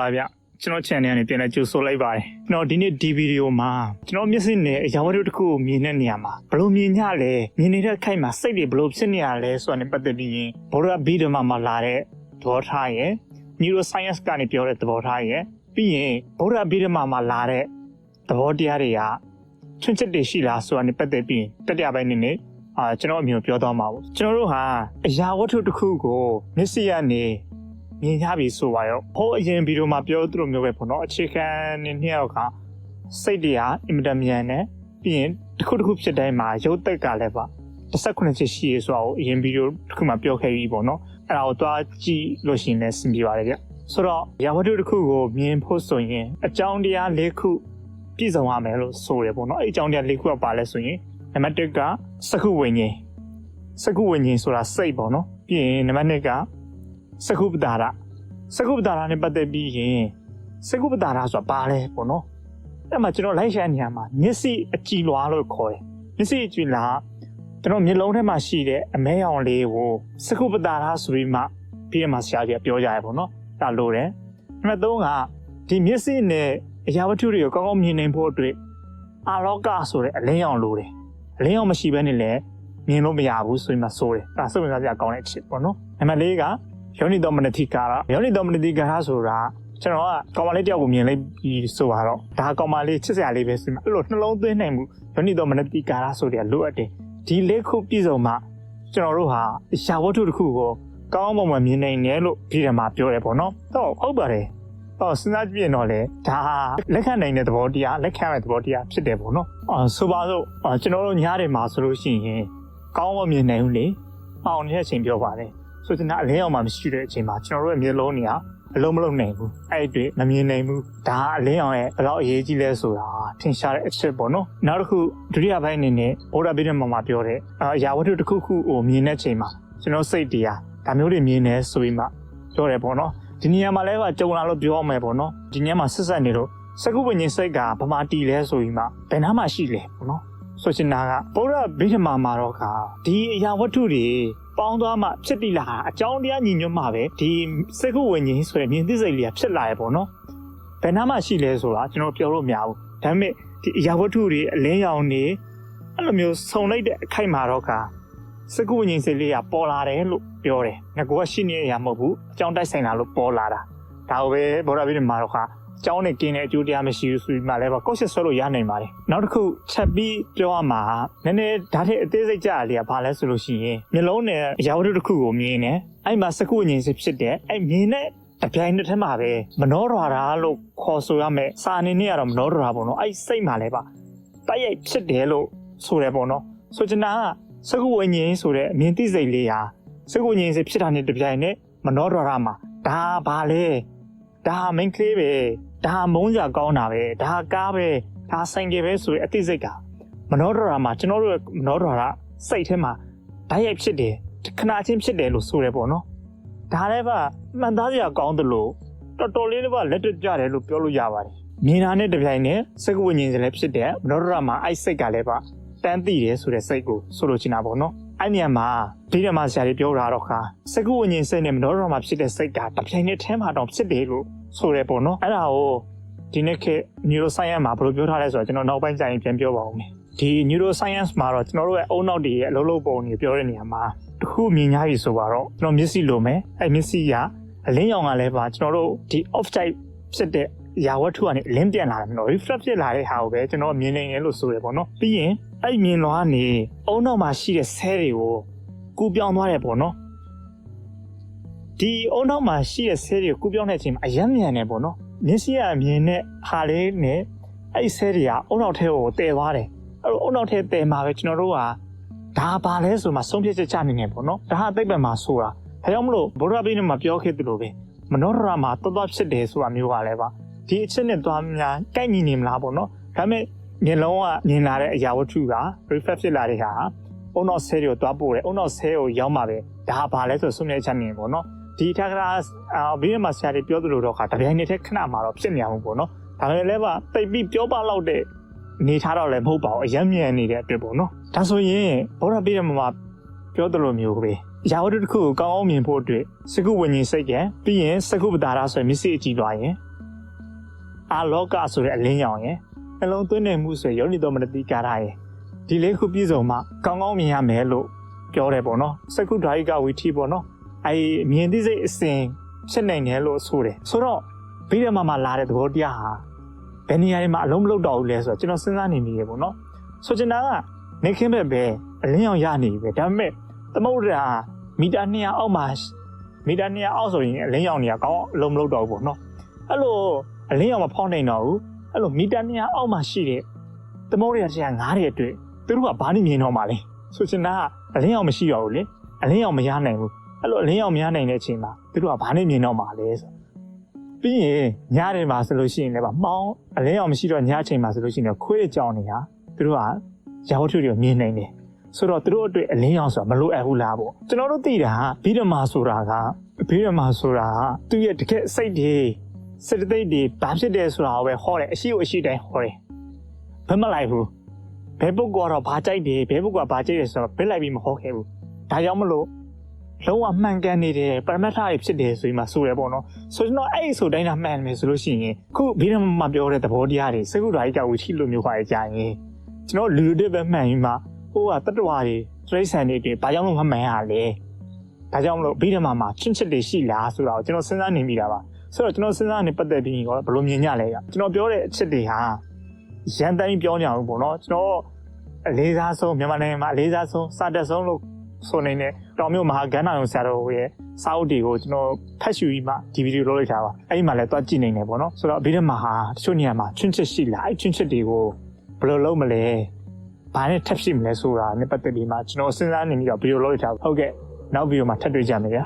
ပါဗျကျွန်တော် channel ကနေပြန်လဲကြိုဆိုလိုက်ပါတယ်ကျွန်တော်ဒီနေ့ဒီဗီဒီယိုမှာကျွန်တော်မျက်စိနဲ့အရာဝတ္ထုတစ်ခုကိုမြင်တဲ့နေရာမှာဘယ်လိုမြင်ကြလဲမြင်နေတဲ့ခိုက်မှာစိတ်တွေဘယ်လိုဖြစ်နေရလဲဆိုတာနဲ့ပတ်သက်ပြီးရင်ဘောရဗီဒီယိုမှာမှာလာတဲ့သဘောထားရယ် neuroscience ကနေပြောတဲ့သဘောထားရယ်ပြီးရင်ဘောရဗီဒီယိုမှာမှာလာတဲ့သဘောတရားတွေကချွန့်ချက်တွေရှိလားဆိုတာနဲ့ပတ်သက်ပြီးတတိယပိုင်းနေနဲ့အာကျွန်တော်အမျိုးပြောသွားမှာပေါ့ကျွန်တော်တို့ဟာအရာဝတ္ထုတစ်ခုကိုမျက်စိကနေ မြင်ရပြီဆိုပါရောဟိုအရင်ဗီဒီယိုမှာပြောသလိုမျိုးပဲပေါ့နော်အခြေခံနဲ့နှစ်ယောက်ကစိတ်တွေဟာအင်မတန်မြန်တယ်ပြီးရင်တစ်ခုတစ်ခုဖြစ်တိုင်းမှာရုပ်သက်ကလည်းပါ18ချက်ရှိရဆိုတော့အရင်ဗီဒီယိုတစ်ခုမှပြောခဲ့ပြီးပေါ့နော်အဲ့ဒါကိုသွားကြည့်လို့ရှိရင်လည်းစင်ပြပါတယ်ဗျဆိုတော့ရာဝတ္ထုတစ်ခုကိုမြင်ဖို့ဆိုရင်အကြောင်းတရား၄ခုပြည့်စုံရမယ်လို့ဆိုရပေါ့နော်အဲ့အကြောင်းတရား၄ခုကပါလဲဆိုရင်နံပါတ်1ကစကုဝိညာဉ်စကုဝိညာဉ်ဆိုတာစိတ်ပေါ့နော်ပြီးရင်နံပါတ်2က စကုပ္ပတာရစကုပ္ပတာရနဲ့ပတ်သက်ပြီးရင်စကုပ္ပတာရဆိုတာဘာလဲပေါ့နော်အဲ့မှာကျွန်တော်လိုက်ရှာနေရမှာမျက်စိအကြည်လွားလို့ခေါ်တယ်မျက်စိအကြည်လားကျွန်တော်မျက်လုံးထဲမှာရှိတဲ့အမဲရောင်လေးကိုစကုပ္ပတာရဆိုပြီးမှပြီးရမှာဆရာကြီးကပြောကြရပေါ့နော်ဒါလို့တယ်နံပါတ်3ကဒီမျက်စိနဲ့အရာဝတ္ထုတွေကိုကောင်းကောင်းမြင်နိုင်ဖို့အတွက်အာလောကဆိုတဲ့အလင်းရောင်လိုတယ်အလင်းရောင်မရှိဘဲနဲ့လည်းမြင်လို့မရဘူးဆိုပြီးမှဆိုတယ်ဒါစိတ်ဝင်စားစရာကောင်းတဲ့အချက်ပေါ့နော်နံပါတ်4က ယောနိတော်မနတိကာရယောနိတော်မနတိကာရဆိုတာကျွန်တော်ကကောင်မလေးတယောက်ကိုမြင်လိုက်ပြီးဆိုပါတော့ဒါကောင်မလေးချစ်စရာလေးပဲဆိုမှအဲ့လိုနှလုံးသွင်းနိုင်မှုယောနိတော်မနတိကာရဆိုတဲ့လိုအပ်တယ်ဒီလေးခုပြည့်စုံမှကျွန်တော်တို့ဟာရှာဝတ္ထုတစ်ခုကိုကောင်းကောင်းမွန်မွန်မြင်နိုင်တယ်လို့ဒီထဲမှာပြောရဲပေါ့နော်တော့ဟုတ်ပါတယ်တော့စဉ်းစားကြည့်ရင်တော့လေဒါဟာလက်ခံနိုင်တဲ့သဘောတရားလက်ခံရတဲ့သဘောတရားဖြစ်တယ်ပေါ့နော်အော်ဆိုပါစို့အော်ကျွန်တော်တို့ညးတယ်မှာဆိုလို့ရှိရင်ကောင်းမွန်မြင်နိုင်ဘူးလေအောင်နေတဲ့အချိန်ပြောပါတယ် ဆိုတော့အလဲအောင်မှမရှိတဲ့အချိန်မှာကျွန်တော်တို့ရဲ့မျိုးလုံးတွေဟာအလုံးမလုံးနိုင်ဘူးအဲ့ဒီမမြင်နိုင်ဘူးဒါကအလင်းအောင်ရဲ့ဘယ်တော့အရေးကြီးလဲဆိုတာထင်ရှားတဲ့အချက်ပေါ့နော်နောက်တစ်ခုဒုတိယပိုင်းအနေနဲ့ဗုဒ္ဓဗိဓမာမှာပြောတဲ့အရာဝတ္ထုတစ်ခုခုကိုမြင်တဲ့အချိန်မှာကျွန်တော်စိတ်တရားဒါမျိုးတွေမြင်နေဆိုပြီးမှပြောတယ်ပေါ့နော်ဒီနေရာမှာလည်းကကြုံလာလို့ပြောရမယ်ပေါ့နော်ဒီနေရာမှာဆက်ဆက်နေလို့စကုပ္ပညင်စိတ်ကဗမာတီလဲဆိုပြီးမှဘယ်နားမှာရှိလဲပေါ့နော်ဆိုချင်တာကဗုဒ္ဓဗိဓမာမှာတော့ကဒီအရာဝတ္ထုတွေ ပေါင်းသွားမှဖြစ်တည်လာတာအကြောင်းတရားညီညွတ်မှပဲဒီစိတ်ကုဝิญဉ်ဆိုတဲ့မြင်သိစိတ်လေးကဖြစ်လာရပေါ့နော်ဘယ်နားမှရှိလဲဆိုတာကျွန်တော်ပြောလို့မရဘူးဒါပေမဲ့ဒီအရာဝတ္ထုတွေအလင်းရောင်တွေအဲ့လိုမျိုးစုံလိုက်တဲ့အခိုက်မှာတော့ကစိတ်ကုဝิญဉ်စိတ်လေးကပေါ်လာတယ်လို့ပြောတယ်ငါကရှိနေရမှာမဟုတ်ဘူးအကြောင်းတိုက်ဆိုင်လာလို့ပေါ်လာတာဒါကိုပဲဘောရဘိဓမာတော့က ကျောင်းနဲ့กินတဲ့အကျိုးတရားမရှိဘူးဆိုပြီးမှလည်းပေါ့ကော့ရှစ်ဆွဲလို့ရနိုင်ပါတယ်နောက်တစ်ခုချက်ပြီးပြောရမှာနည်းနည်းဒါထက်အသေးစိတ်ကြရလေးကဘာလဲဆိုလို့ရှိရင်မျိုးလုံးနဲ့အရာဝတ္ထုတစ်ခုကိုမြင်နေအဲ့မှာစကုအငြိမ်စစ်ဖြစ်တဲ့အဲ့မြင်တဲ့တပြိုင်နက်တည်းမှာပဲမနှောတော်တာလို့ခေါ်ဆိုရမယ်စာအနေနဲ့ကတော့မနှောတော်တာပေါ့နော်အဲ့စိတ်မှာလည်းပါတိုက်ရိုက်ဖြစ်တယ်လို့ဆိုတယ်ပေါ့နော်ဆိုချင်တာကစကုဝိညာဉ်ဆိုတဲ့အမြင်သိစိတ်လေးဟာစကုဝိညာဉ်စစ်ဖြစ်တာနဲ့တပြိုင်နက်မနှောတော်တာမှာဒါဘာလဲ ဒါဟာ main ကလေးပဲဒါဟာမုန်းကြကောင်းတာပဲဒါဟာကားပဲဒါဆိုင်ကယ်ပဲဆိုရင်အသိစိတ်ကမနှောတော်တာမှာကျွန်တော်တို့ရဲ့မနှောတော်တာစိတ်ထဲမှာဓာတ်ရိုက်ဖြစ်တယ်ခဏချင်းဖြစ်တယ်လို့ဆိုရဲပေါ့နော်ဒါလည်းပါမှန်သားစရာကောင်းတယ်လို့တော်တော်လေးလည်းပါလက်တွေ့ကြတယ်လို့ပြောလို့ရပါတယ်မြင်တာနဲ့တပြိုင်နက်စက္ကဝိညာဉ်စလည်းဖြစ်တယ်မနှောတော်တာမှာအဲ့စိတ်ကလည်းပါတန်းသိတယ်ဆိုတဲ့စိတ်ကိုဆိုလိုချင်တာပေါ့နော် အဲ့ညမှာဒီညမှာဆရာကြီးပြောတာတော့ခါစက္ကဝိညာဉ်စိတ်နဲ့မနှောတော်မှာဖြစ်တဲ့စိတ်ကတပြိုင်နက်ထဲမှာတော့ဖြစ်တယ်လို့ဆိုရဲပေါ့နော်အဲ့ဒါကိုဒီနေ့ခေတ် neuroscience မှာဘယ်လိုပြောထားလဲဆိုတော့ကျွန်တော်နောက်ပိုင်းကျရင်ပြန်ပြောပါဦးမယ်ဒီ neuroscience မှာတော့ကျွန်တော်တို့ရဲ့အုံနောက်တွေရဲ့အလုံးလုံးပုံတွေပြောတဲ့နေရာမှာတစ်ခုမြင်ရပြီဆိုပါတော့ကျွန်တော်မျက်စိလိုမယ်အဲမျက်စိကအလင်းရောင်ကလည်းပါကျွန်တော်တို့ဒီ off type ဖြစ်တဲ့ ရာဝတ္ထုကနေအလင်းပြန်လာတယ်မနော် reflect ဖြစ်လာတဲ့ဟာကိုပဲကျွန်တော်မြင်နေတယ်လို့ဆိုရပေါ့နော်ပြီးရင်အဲ့မြင်လွားနေအုံနောက်မှာရှိတဲ့ဆဲတွေကိုကူပြောင်းသွားတယ်ပေါ့နော်ဒီအုံနောက်မှာရှိတဲ့ဆဲတွေကိုကူပြောင်းတဲ့အချိန်မှာအယမ်းမြန်နေပေါ့နော်မျက်စိကမြင်တဲ့ဟာလေးနဲ့အဲ့ဒီဆဲတွေကအုံနောက်ထဲကိုတည်သွားတယ်အဲ့တော့အုံနောက်ထဲတည်မှာပဲကျွန်တော်တို့ကဒါပါလဲဆိုမှဆုံးဖြတ်ချက်ချနေနေပေါ့နော်ဒါဟာသိပ္ပံမှာဆိုတာဒါကြောင့်မလို့ဗုဒ္ဓဘိနမှာပြောခဲ့သလိုပဲမနောဒရမှာတော်တော်ဖြစ်တယ်ဆိုတာမျိုးကလည်းပါ ဒီအချက်နဲ့သွားများကိုက်ညီနေမလားပေါ့နော်ဒါပေမဲ့မျက်လုံးကမြင်လာတဲ့အရာဝတ္ထုက reflect ဖြစ်လာတဲ့ဟာအုံနောက်ဆဲတွေကိုသွားပို့တယ်အုံနောက်ဆဲကိုရောက်မှာပဲဒါဟာဘာလဲဆိုဆုံးဖြတ်ချက်နေပေါ့နော်ဒီထက်ကရာအာဘီမှာဆရာတွေပြောသလိုတော့ခါတပြိုင်နက်တည်းခဏမှာတော့ဖြစ်နေအောင်ပေါ့နော်ဒါပေမဲ့လည်းပါတိတ်ပြီးပြောပလောက်တဲ့နေထားတော့လည်းမဟုတ်ပါဘူးအယမ်းမြန်နေတဲ့အတွက်ပေါ့နော်ဒါဆိုရင်ဘောရပြည့်မှာပြောသလိုမျိုးပဲရာဝတ္ထုတစ်ခုကိုကောင်းအောင်မြင်ဖို့အတွက်စကုဝิญဉ်စိတ်ကပြီးရင်စကုပတာရဆိုရင်မျက်စိအကြည့်သွားရင် အာလောကဆိုတဲ့အလင်းရောင်ရင်နှလုံးသွင်းနေမှုဆိုရင်ယောနိတော်မနတိကာရရင်ဒီလေးခုပြည့်စုံမှကောင်းကောင်းမြင်ရမယ်လို့ပြောတယ်ပေါ့နော်စကုဓာယိကဝီထီပေါ့နော်အဲမြင်သိစိတ်အစဉ်ဖြစ်နိုင်တယ်လို့ဆိုတယ်ဆိုတော့ဗိဓမာမှာလာတဲ့သဘောတရားဟာဘယ်နေရာတွေမှာအလုံးမလုံးတော့ဘူးလဲဆိုတော့ကျွန်တော်စဉ်းစားနေမိရေပေါ့နော်ဆိုချင်တာကနေခင်းဘက်ပဲအလင်းရောင်ရနေပြီပဲဒါပေမဲ့သမုဒ္ဒရာမီတာ200အောက်မှာမီတာ200အောက်ဆိုရင်အလင်းရောင်တွေကကောင်းအလုံးမလုံးတော့ဘူးပေါ့နော်အဲ့လို အလင်းရောင်မဖောင်းနိုင်တော့ဘူးအဲ့လိုမီတာ200အောက်မှာရှိတဲ့သမုဒ္ဒရာတွေကငားတဲ့အတွက်သူတို့ကဘာလို့မြင်တော့မှာလဲဆိုချင်တာကအလင်းရောင်မရှိတော့ဘူးလေအလင်းရောင်မရနိုင်ဘူးအဲ့လိုအလင်းရောင်မရနိုင်တဲ့အချိန်မှာသူတို့ကဘာနဲ့မြင်တော့မှာလဲဆိုပြီးရင်ညနေမှာဆိုလို့ရှိရင်လည်းမှောင်းအလင်းရောင်မရှိတော့ညအချိန်မှာဆိုလို့ရှိရင်ခွေးတဲ့ကြောင်နေတာသူတို့ကရာဝတ္ထုတွေကိုမြင်နိုင်တယ်ဆိုတော့သူတို့အတွက်အလင်းရောင်ဆိုတာမလိုအပ်ဘူးလားပေါ့ကျွန်တော်တို့သိတာကဘိဓမာဆိုတာကဘိဓမာဆိုတာကသူရဲ့တကယ်စိတ်တွေ စိတ်သိက်တွေဘာဖြစ်တယ်ဆိုတာကိုပဲဟောတယ်အရှိကိုအရှိတိုင်းဟောတယ်ဘယ်မလိုက်ဘူးဘယ်ပုဂ္ဂိုလ်ကတော့ဘာကြိုက်တယ်ဘယ်ပုဂ္ဂိုလ်ကဘာကြိုက်တယ်ဆိုတော့ဘယ်လိုက်ပြီးမဟောခဲ့ဘူးဒါကြောင့်မလို့လုံးဝမှန်ကန်နေတယ်ပရမတ်ထတွေဖြစ်တယ်ဆိုပြီးမှဆိုရပေါ့နော်ဆိုတော့အဲ့ဒီဆိုတိုင်းတာမှန်မယ်ဆိုလို့ရှိရင်ခုဘိဓမာမှာပြောတဲ့သဘောတရားတွေစကုဒ္ဓါကြီးကဝီထီလိုမျိုးခါရကြရင်ကျွန်တော်လူတွေပဲမှန်ပြီးမှဟိုကတတ္တဝါတွေတိရစ္ဆာန်တွေတွေဘာကြောင့်လို့မမှန်ရလဲဒါကြောင့်မလို့ဘိဓမာမှာချင်းချစ်တွေရှိလားဆိုတာကိုကျွန်တော်စဉ်းစားနေမိတာပါ ဆိုတော့ကျွန်တော်စဉ်းစားနေပတ်သက်ပြီးရင်ဘယ်လိုမြင်ကြလဲကကျွန်တော်ပြောတဲ့အချက်တွေဟာရန်တိုင်းပြောကြအောင်ပေါ့နော်ကျွန်တော်အလေးစားဆုံးမြန်မာနိုင်ငံမှာအလေးစားဆုံးစတက်ဆုံးလို့ဆိုနေတဲ့တောင်မြို့မဟာကန္နာယုံဆရာတော်ရဲ့စာအုပ်တွေကိုကျွန်တော်ဖတ်ရှုပြီးမှဒီဗီဒီယိုလုပ်လိုက်တာပါအဲ့ဒီမှာလည်းတွားကြည့်နေတယ်ပေါ့နော်ဆိုတော့ဗီဒီယိုမှာဟာတချို့နေရာမှာချွန်းချစ်ရှိလားအဲ့ချွန်းချစ်တွေကိုဘယ်လိုလုပ်မလဲဘာနဲ့ထပ်ရှိမလဲဆိုတာနဲ့ပတ်သက်ပြီးမှကျွန်တော်စဉ်းစားနေပြီးတော့ဗီဒီယိုလုပ်လိုက်တာပါဟုတ်ကဲ့နောက်ဗီဒီယိုမှာထပ်တွေ့ကြမယ်ဗျာ